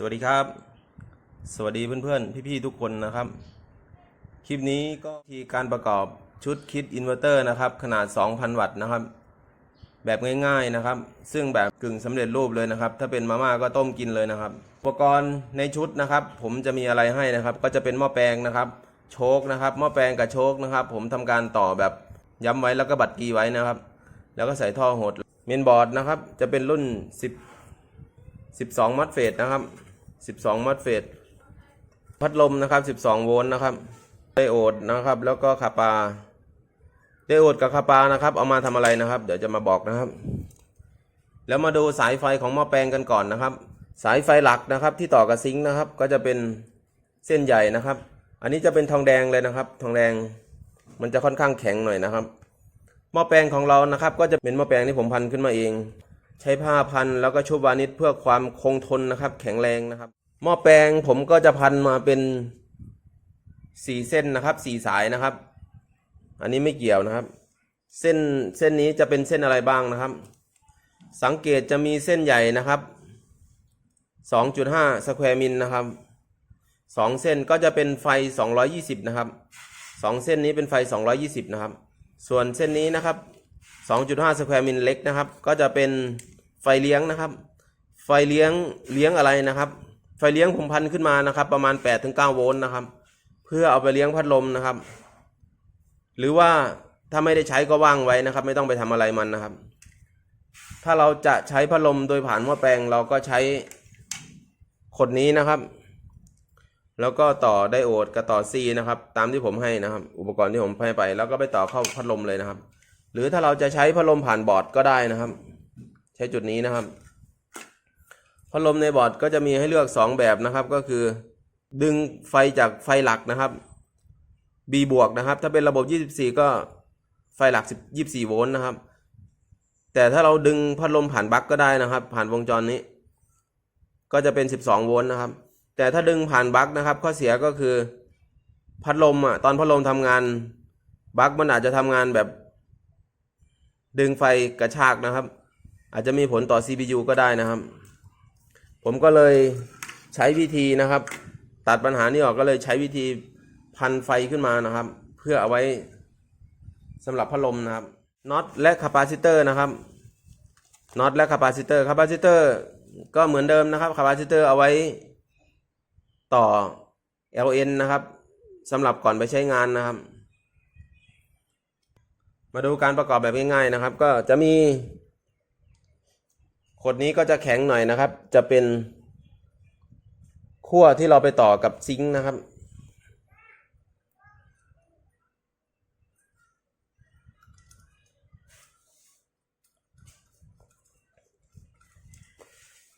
สวัสดีครับ สวัสดีเพื่อนๆ พี่ๆ ทุกคนนะครับ คลิปนี้ก็ที่การประกอบชุดคิดอินเวอร์เตอร์นะครับ ขนาด 2,000 วัตต์นะครับ แบบง่ายๆนะครับ ซึ่งแบบกึ่งสำเร็จรูปเลยนะครับ ถ้าเป็นมาม่าก็ต้มกินเลยนะครับ อุปกรณ์ในชุดนะครับ ผมจะมีอะไรให้นะครับ ก็จะเป็นหม้อแปลงนะครับโชคนะครับหม้อแปลงกับโชคนะครับ ผมทำการต่อแบบย้ำไว้แล้วก็บัดกีไว้นะครับ แล้วก็ใส่ท่อหดเมนบอร์ดนะครับ จะเป็นรุ่น 10 12 มัดเฟสนะครับ 12มัดเฟสพัดลมนะครับ 12 โวลต์นะครับไดโอดนะครับ แล้วก็คาปาไดโอดกับคาปานะครับ เอามาทำอะไรนะครับ เดี๋ยวจะมาบอกนะครับ แล้วมาดูสายไฟของหม้อแปลงกันก่อนนะครับ สายไฟหลักนะครับ ที่ต่อกับซิงค์นะครับ ก็จะเป็นเส้นใหญ่นะครับ อันนี้จะเป็นทองแดงเลยนะครับ ทองแดงมันจะค่อนข้างแข็งหน่อยนะครับหม้อแปลงของเรานะครับ ก็จะเป็นหม้อแปลงที่ผมพันขึ้นมาเอง ใช้ผ้าพันแล้วก็ชุบวานิชเพื่อความคงทนนะครับ แข็งแรงนะครับ หม้อแปลงผมก็จะพันมาเป็นสี่เส้นนะครับสี่สายนะครับ อันนี้ไม่เกี่ยวนะครับ เส้นเส้นนี้จะเป็นเส้นอะไรบ้างนะครับ สังเกตจะมีเส้นใหญ่นะครับ2.5สแควร์มิลนะครับสองเส้นก็จะเป็นไฟ220นะครับสองเส้นนี้เป็นไฟ220นะครับ ส่วนเส้นนี้นะครับ 2.5สแควร์มิลเล็กนะครับ ก็จะเป็นไฟเลี้ยงนะครับ ไฟเลี้ยงเลี้ยงอะไรนะครับ ไฟเลี้ยงผมพันขึ้นมานะครับ ประมาณ8-9โวลต์นะครับ เพื่อเอาไปเลี้ยงพัดลมนะครับ หรือว่าถ้าไม่ได้ใช้ก็ว่างไว้นะครับ ไม่ต้องไปทำอะไรมันนะครับ ถ้าเราจะใช้พัดลมโดยผ่านหม้อแปลงเราก็ใช้ขดนี้นะครับ แล้วก็ต่อไดโอดกับต่อซีนะครับ ตามที่ผมให้นะครับ อุปกรณ์ที่ผมให้ไป แล้วก็ไปต่อเข้าพัดลมเลยนะครับ หรือถ้าเราจะใช้พัดลมผ่านบอร์ดก็ได้นะครับ ใช้จุดนี้นะครับ พัดลมในบอร์ดก็จะมีให้เลือก 2 แบบนะครับ ก็คือ ดึงไฟจากไฟหลักนะครับ B บวกนะครับ ถ้าเป็นระบบ 24 ก็ไฟหลัก10 24 โวลต์นะครับ แต่ถ้าเราดึงพัดลมผ่านบั๊กก็ได้นะครับ ผ่านวงจรนี้ ก็จะเป็น 12 โวลต์นะครับ แต่ถ้าดึงผ่านบั๊กนะครับ ข้อเสียก็คือพัดลมอะตอนพัดลมทำงานบั๊กมันอาจจะทำงานแบบ ดึงไฟกระชากนะครับ อาจจะมีผลต่อ CPU ก็ได้นะครับ ผมก็เลยใช้วิธีนะครับ ตัดปัญหานี้ออกก็เลยใช้วิธีพันไฟขึ้นมานะครับ เพื่อเอาไว้สำหรับพัดลมนะครับน็อตและคาปาซิเตอร์นะครับน็อตและคาปาซิเตอร์คาปาซิเตอร์ก็เหมือนเดิมนะครับคาปาซิเตอร์เอาไว้ต่อ LN นะครับสำหรับก่อนไปใช้งานนะครับ มาดูการประกอบแบบง่ายๆนะครับ ก็จะมีขดนี้ก็จะแข็งหน่อยนะครับ จะเป็นขั้วที่เราไปต่อกับซิงค์นะครับ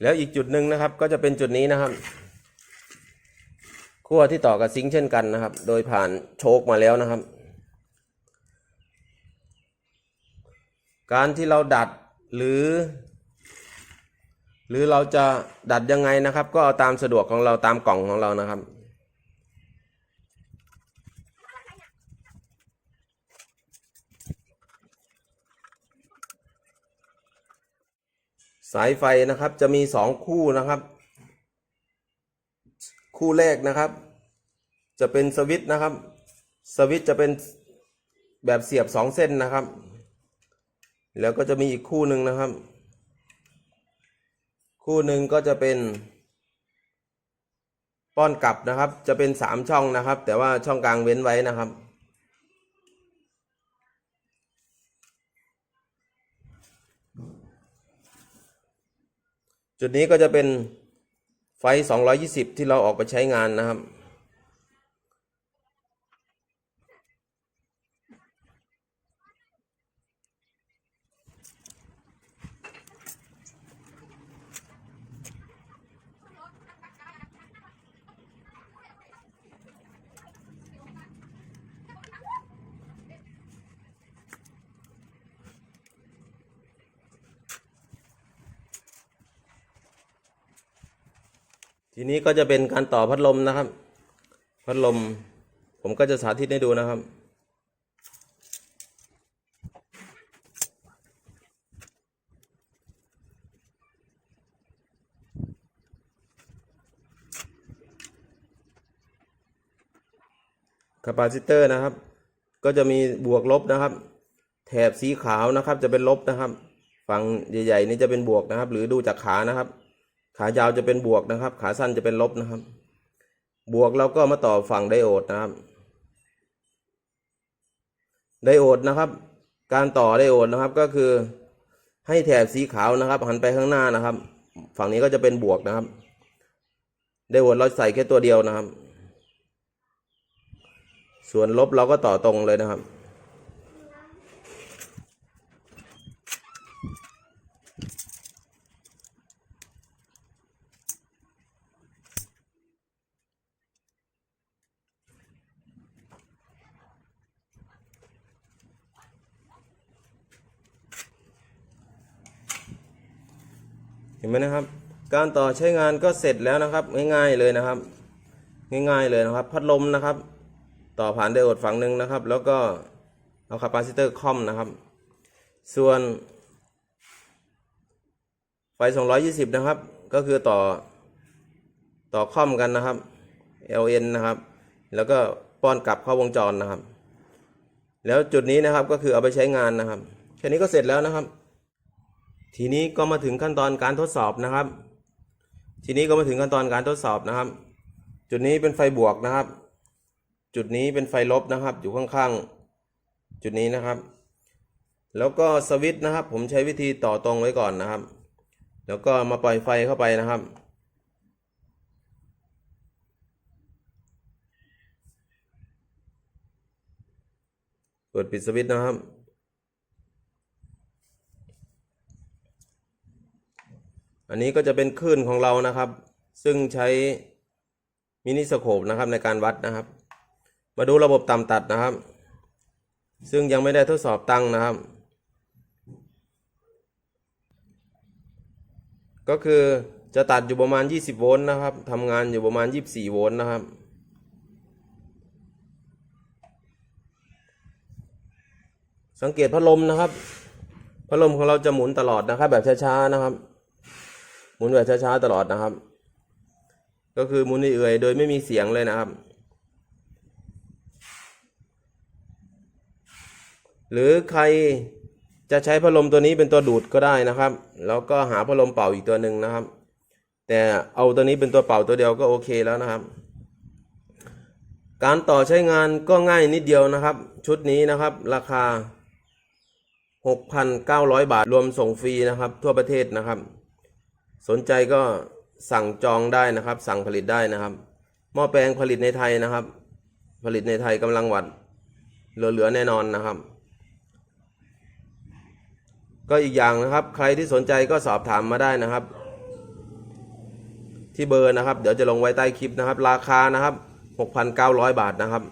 แล้วอีกจุดหนึ่งนะครับ ก็จะเป็นจุดนี้นะครับขั้วที่ต่อกับซิงค์เช่นกันนะครับ โดยผ่านโชคมาแล้วนะครับ การที่เราดัดหรือ หรือเราจะดัดยังไงนะครับ ก็เอาตามสะดวกของเราตามกล่องของเรานะครับสายไฟนะครับจะมีสองคู่นะครับ คู่แรกนะครับ จะเป็นสวิตช์นะครับ สวิตช์จะเป็นแบบเสียบสองเส้นนะครับ แล้วก็จะมีอีกคู่หนึ่งนะครับ คู่หนึ่งก็จะเป็น ป้อนกลับนะครับ จะเป็นสามช่องนะครับ แต่ว่าช่องกลางเว้นไว้นะครับ จุดนี้ก็จะเป็นไฟ 220 ที่เราออกไปใช้งานนะครับ ทีนี้ก็จะเป็นการต่อพัดลมนะครับ พัดลม ผมก็จะสาธิตให้ดูนะครับ คาปาซิเตอร์นะครับ ก็จะมีบวกลบนะครับ แถบสีขาวนะครับจะเป็นลบนะครับ ฝั่งใหญ่ๆนี่จะเป็นบวกนะครับ หรือดูจากขานะครับ ขายาวจะเป็นบวกนะครับ ขาสั้นจะเป็นลบนะครับ บวกเราก็มาต่อฝั่งไดโอดนะครับ ไดโอดนะครับ การต่อไดโอดนะครับก็คือให้แถบสีขาวนะครับ หันไปข้างหน้านะครับ ฝั่งนี้ก็จะเป็นบวกนะครับ ไดโอดเราใส่แค่ตัวเดียวนะครับ ส่วนลบเราก็ต่อตรงเลยนะครับ เห็นไหมนะครับ การต่อใช้งานก็เสร็จแล้วนะครับ ง่ายๆเลยนะครับ ง่ายๆเลยนะครับ พัดลมนะครับ ต่อผ่านไดโอดฝั่งหนึ่งนะครับ แล้วก็เอาคาปาซิเตอร์คอมนะครับ ส่วน ไฟ 220 นะครับ ก็คือต่อต่อคอมกันนะครับ LN นะครับ แล้วก็ป้อนกลับเข้าวงจรนะครับ แล้วจุดนี้นะครับก็คือเอาไปใช้งานนะครับ แค่นี้ก็เสร็จแล้วนะครับ ทีนี้ก็มาถึงขั้นตอนการทดสอบนะครับ ทีนี้ก็มาถึงขั้นตอนการทดสอบนะครับ จุดนี้เป็นไฟบวกนะครับ จุดนี้เป็นไฟลบนะครับ อยู่ข้างๆ จุดนี้นะครับ แล้วก็สวิตช์นะครับ ผมใช้วิธีต่อตรงไว้ก่อนนะครับ แล้วก็มาปล่อยไฟเข้าไปนะครับเปิดปิดสวิตช์นะครับ อันนี้ก็จะเป็นคลื่นของเรานะครับ ซึ่งใช้มินิสโคปนะครับในการวัดนะครับ มาดูระบบต่ำตัดนะครับ ซึ่งยังไม่ได้ทดสอบตั้งนะครับ ก็คือจะตัดอยู่ประมาณ 20 โวลต์นะครับทำงานอยู่ประมาณ 24 โวลต์นะครับสังเกตพัดลมนะครับ พัดลมของเราจะหมุนตลอดนะครับ แบบช้าๆนะครับ หมุนแบบช้าๆตลอดนะครับ ก็คือหมุนเอื่อยๆโดยไม่มีเสียงเลยนะครับ หรือใครจะใช้พัดลมตัวนี้เป็นตัวดูดก็ได้นะครับ แล้วก็หาพัดลมเป่าอีกตัวหนึ่งนะครับ แต่เอาตัวนี้เป็นตัวเป่าตัวเดียวก็โอเคแล้วนะครับ การต่อใช้งานก็ง่ายนิดเดียวนะครับ ชุดนี้นะครับ ราคา 6,900 บาทรวมส่งฟรีนะครับ ทั่วประเทศนะครับ สนใจก็สั่งจองได้นะครับ สั่งผลิตได้นะครับ หม้อแปลงผลิตในไทยนะครับ ผลิตในไทยกำลังวัด เหลือๆแน่นอนนะครับ ก็อีกอย่างนะครับ ใครที่สนใจก็สอบถามมาได้นะครับ ที่เบอร์นะครับ เดี๋ยวจะลงไว้ใต้คลิปนะครับ ราคานะครับ 6,900 บาทนะครับ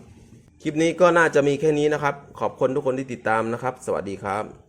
คลิปนี้ก็น่าจะมีแค่นี้นะครับ ขอบคุณทุกคนที่ติดตามนะครับ สวัสดีครับ